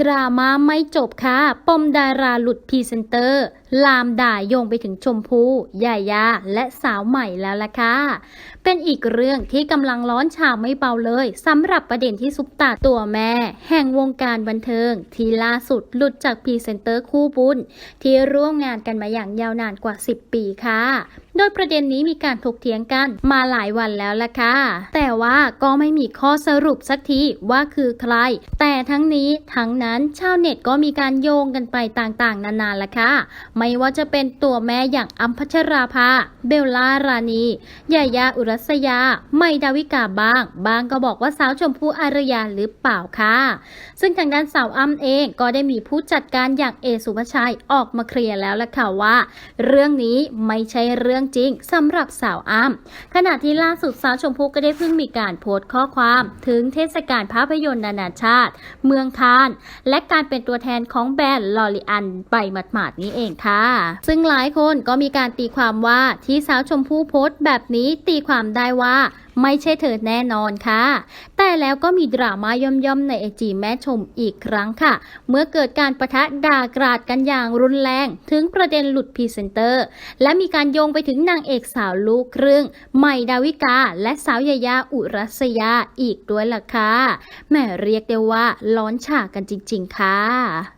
ดราม่าไม่จบค่ะ ปมดาราหลุดพรีเซนเตอร์ ลามด่าโยงไปถึงชมพูยายา และสาวใหม่แล้วล่ะค่ะ เป็นอีกเรื่องที่กำลังร้อนฉ่าไม่เบาเลยสำหรับประเด็นที่ซุปตาตัวแม่ แห่งวงการบันเทิง ที่ล่าสุดหลุดจากพรีเซนเตอร์คู่บุญ ที่ร่วมงานกันมาอย่างยาวนานกว่า 10 ปีค่ะ โดยประเด็นนี้มีการถกเถียงกันมาหลายวันแล้วล่ะค่ะ แต่ว่าก็ไม่มีข้อสรุปสักทีว่าคือใคร แต่ทั้งนี้ทั้งนั้นชาวเน็ตก็มีการโยงกันไปต่างๆ นานาละค่ะ ไม่ว่าจะเป็นตัวแม่อย่างอัมพัชราภา เบลล่ารานียายาอุรัสยา ไม่ดาวิกาบ้าง บางก็บอกว่าสาวชมพู่อารยาหรือเปล่าค่ะ ซึ่งทางด้านสาวอ้ำเองก็ได้มีผู้จัดการอย่างเอสุภชัยออกมาเคลียร์แล้วล่ะค่ะว่า เรื่องนี้ไม่ใช่เรื่องจริงสำหรับสาวอ้ำขณะที่ล่าสุดสาวชมพู่ก็ได้เพิ่งมีการโพสต์ข้อความ ถึงเทศกาลภาพยนตร์นานาชาติ เมืองคานและการเป็นตัวแทนของแบรนด์ลอริอันไปหมาดๆนี้เองค่ะ ซึ่งหลายคนก็มีการตีความว่าที่สาวชมพู่โพสต์แบบนี้ตีความได้ว่าไม่ใช่เธอแน่นอนค่ะ แต่แล้วก็มีดราม่าย่อมๆในไอจีแม่ชมอีกครั้งค่ะ เมื่อเกิดการประทะด่ากราดกันอย่างรุนแรง ถึงประเด็นหลุดพรีเซนเตอร์ และมีการโยงไปถึงนางเอกสาวลูกครึ่ง ใหม่ดาวิกา และสาวยายาอุรัสยาอีกด้วยล่ะค่ะแหม่เรียกได้ว่า ร้อนฉากกันจริง ๆ ค่ะ